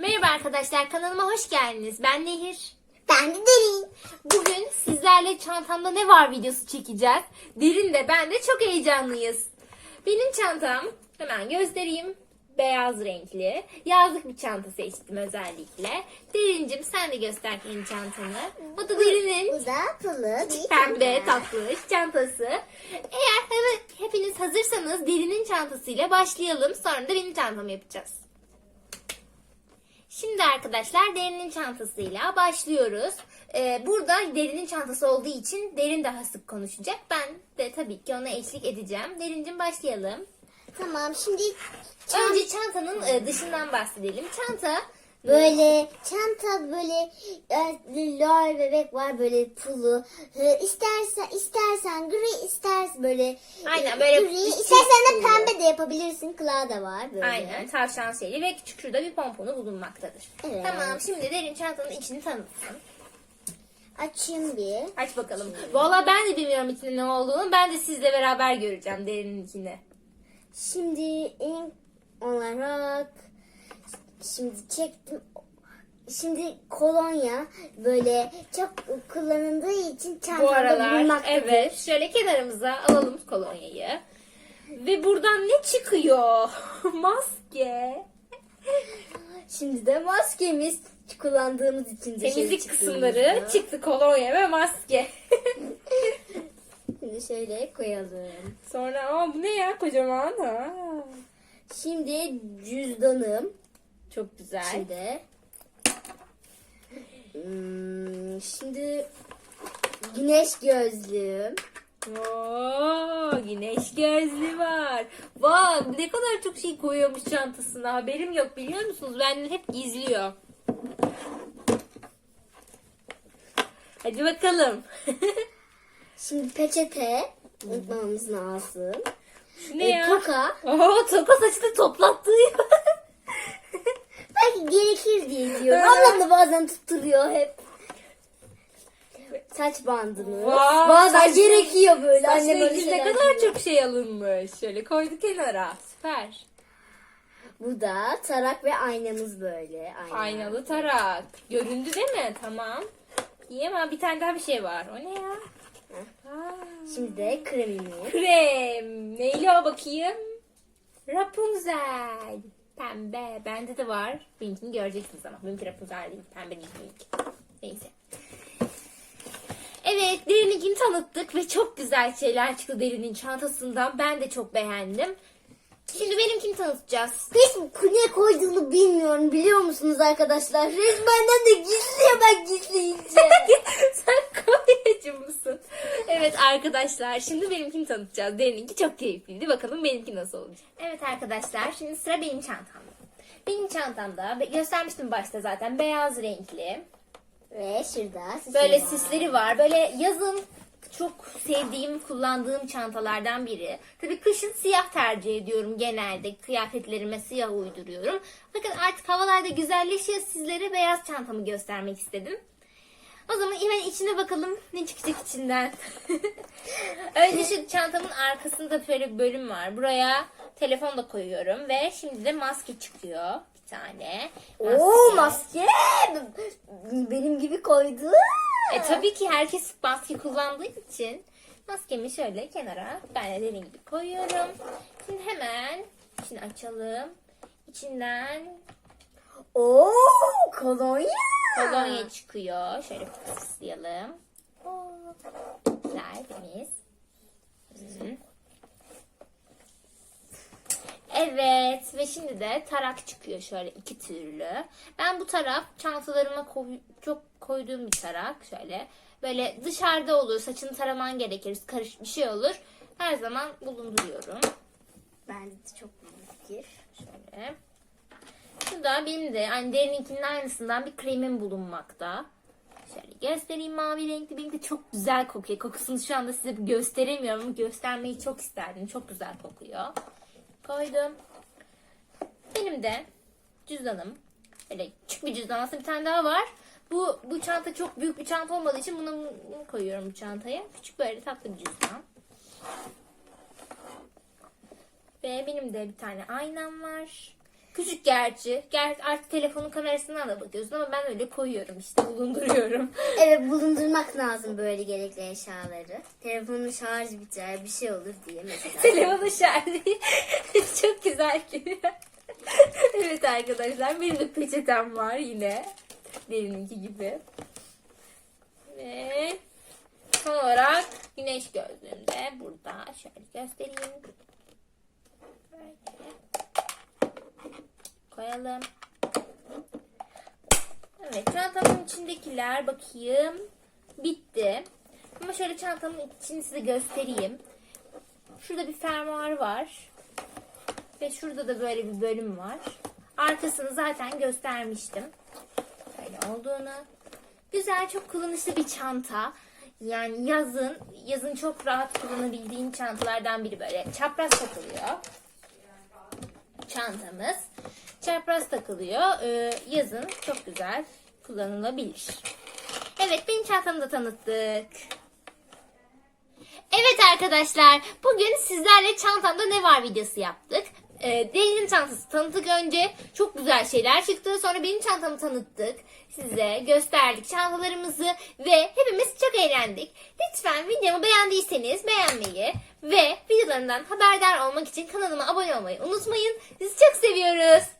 Merhaba arkadaşlar kanalıma hoş geldiniz. Ben Nehir. Ben de derin. Bugün sizlerle çantamda ne var videosu çekeceğiz. Derin de ben de çok heyecanlıyız. Benim çantam hemen göstereyim. Beyaz renkli. Yazlık bir çanta seçtim özellikle. Derincim sen de göster kendi çantanı. Bu da Derin'in bir pembe çanta. tatlı çantası. Eğer hepiniz hazırsanız Derin'in çantasıyla başlayalım. Sonra da benim çantamı yapacağız. Şimdi arkadaşlar Derin'in çantasıyla başlıyoruz. Ee, burada Derin'in çantası olduğu için Derin daha sık konuşacak. Ben de tabii ki ona eşlik edeceğim. Derincim başlayalım. Tamam şimdi Önce çantanın e, dışından bahsedelim. Çanta böyle çanta böyle e, lor bebek var böyle pulu. İstersen istersen gri istersen böyle Aynen, e, böyle gri içi istersen de pembe de yapabilirsin. Kulağı da var böyle. Aynen tavşan seli ve küçük şurada bir pomponu bulunmaktadır. Evet. Tamam şimdi Derin çantanın içini tanıtsın. Açayım bir. Aç bakalım. Valla ben de bilmiyorum içinde ne olduğunu. Ben de sizle beraber göreceğim derinin içinde. Şimdi ilk olarak şimdi çektim. Şimdi kolonya böyle çok kullanıldığı için Bu çantamda aralar bulunmaktadır. evet şöyle kenarımıza alalım kolonyayı. Ve buradan ne çıkıyor? Maske. Şimdi de maskemiz kullandığımız için dışarı Temizlik çıktığımızda. kısımları çıktı kolonya ve maske. Şimdi şöyle koyalım. Sonra aa bu ne ya kocaman ha. Şimdi cüzdanım. Çok güzel. Şimdi Hmm, şimdi güneş gözlüğüm. Oo, güneş gözlü var. Vay ne kadar çok şey koyuyormuş çantasına. Haberim yok biliyor musunuz? Benden hep gizliyor. Hadi bakalım. Şimdi peçete unutmamamız lazım. Şu ne E, ya? toka. Oo, toka saçını toplattığı Belki gerekir diye diyorum. Ablam da bazen tutturuyor hep. Saç bandımız. Vay, bazen saç- gerekiyor böyle. Anne böyle ne kadar diyor. çok şey alınmış. Şöyle koydu kenara. Süper. Bu da tarak ve aynamız böyle. Ayna. Aynalı tarak. Göründü değil mi? Tamam. İyi ama bir tane daha bir şey var. O ne ya? Aa, Şimdi de kremimiz. krem. Neyli o bakayım? Rapunzel. Pembe. Bende de var. Benimkini göreceksiniz ama. Benimki Rapunzel değil. Pembe değil benimki. Neyse. Evet, Derin'inkini tanıttık ve çok güzel şeyler çıktı Derin'in çantasından. Ben de çok beğendim. Şimdi benimkini tanıtacağız. Hiç ne koyduğunu bilmiyorum biliyor musunuz arkadaşlar? Resmenden de gizliyor ben gizleyince. Sen koyacı mısın? Evet arkadaşlar şimdi benimkini tanıtacağız. Derin'inki çok keyifliydi. Bakalım benimki nasıl olacak. Evet arkadaşlar şimdi sıra benim çantamda. Benim çantamda göstermiştim başta zaten beyaz renkli. ve şurada sisi Böyle var. sisleri var. Böyle yazın çok sevdiğim, kullandığım çantalardan biri. Tabii kışın siyah tercih ediyorum genelde. Kıyafetlerime siyah uyduruyorum. Bakın artık havalarda güzelleşiyor. Sizlere beyaz çantamı göstermek istedim. O zaman hemen içine bakalım ne çıkacak içinden. Önce şu çantamın arkasında böyle bir bölüm var. Buraya telefon da koyuyorum ve şimdi de maske çıkıyor bir tane. Oo maske. Benim gibi koydu. E tabii ki herkes maske kullandığı için maskemi şöyle kenara ben de dediğim gibi koyuyorum. Şimdi hemen içini açalım. İçinden Oo kolonya. Kolonya çıkıyor. Şöyle fıslayalım. Oo, Güzel temiz. Hı. Evet ve şimdi de tarak çıkıyor şöyle iki türlü. Ben bu tarak çantalarıma koy- çok koyduğum bir tarak şöyle. Böyle dışarıda olur saçını taraman gerekir karış bir şey olur. Her zaman bulunduruyorum. Bence de çok iyi fikir. Şöyle. Şurada benim de hani derininkinin aynısından bir kremim bulunmakta. Şöyle göstereyim mavi renkli. Benim de çok güzel kokuyor. Kokusunu şu anda size gösteremiyorum göstermeyi çok isterdim. Çok güzel kokuyor. Koydum. Benim de cüzdanım. Böyle küçük bir cüzdan. Aslında bir tane daha var. Bu bu çanta çok büyük bir çanta olmadığı için bunu koyuyorum bu çantaya. Küçük böyle tatlı bir cüzdan. Ve benim de bir tane aynam var. Küçük gerçi. Gerçi artık telefonun kamerasından da bakıyorsun ama ben öyle koyuyorum işte bulunduruyorum. Evet bulundurmak lazım böyle gerekli eşyaları. Telefonun şarj biter bir şey olur diye mesela. Telefonun şarjı çok güzel geliyor. evet arkadaşlar benim de peçetem var yine. Derininki gibi. Ve son olarak güneş gözlüğüm de burada. Şöyle göstereyim. Böyle koyalım. Evet çantamın içindekiler bakayım bitti. Ama şöyle çantamın içini size göstereyim. Şurada bir fermuar var. Ve şurada da böyle bir bölüm var. Arkasını zaten göstermiştim. Böyle olduğunu. Güzel, çok kullanışlı bir çanta. Yani yazın, yazın çok rahat kullanabildiğin çantalardan biri böyle. Çapraz takılıyor. Çantamız. Çapraz takılıyor. Ee, yazın çok güzel kullanılabilir. Evet, benim çantamı da tanıttık. Evet arkadaşlar bugün sizlerle çantamda ne var videosu yaptık. Ee, Derin'in çantası tanıttık önce. Çok güzel şeyler çıktı. Sonra benim çantamı tanıttık. Size gösterdik çantalarımızı ve hepimiz çok eğlendik. Lütfen videomu beğendiyseniz beğenmeyi ve videolarımdan haberdar olmak için kanalıma abone olmayı unutmayın. Sizi çok seviyoruz.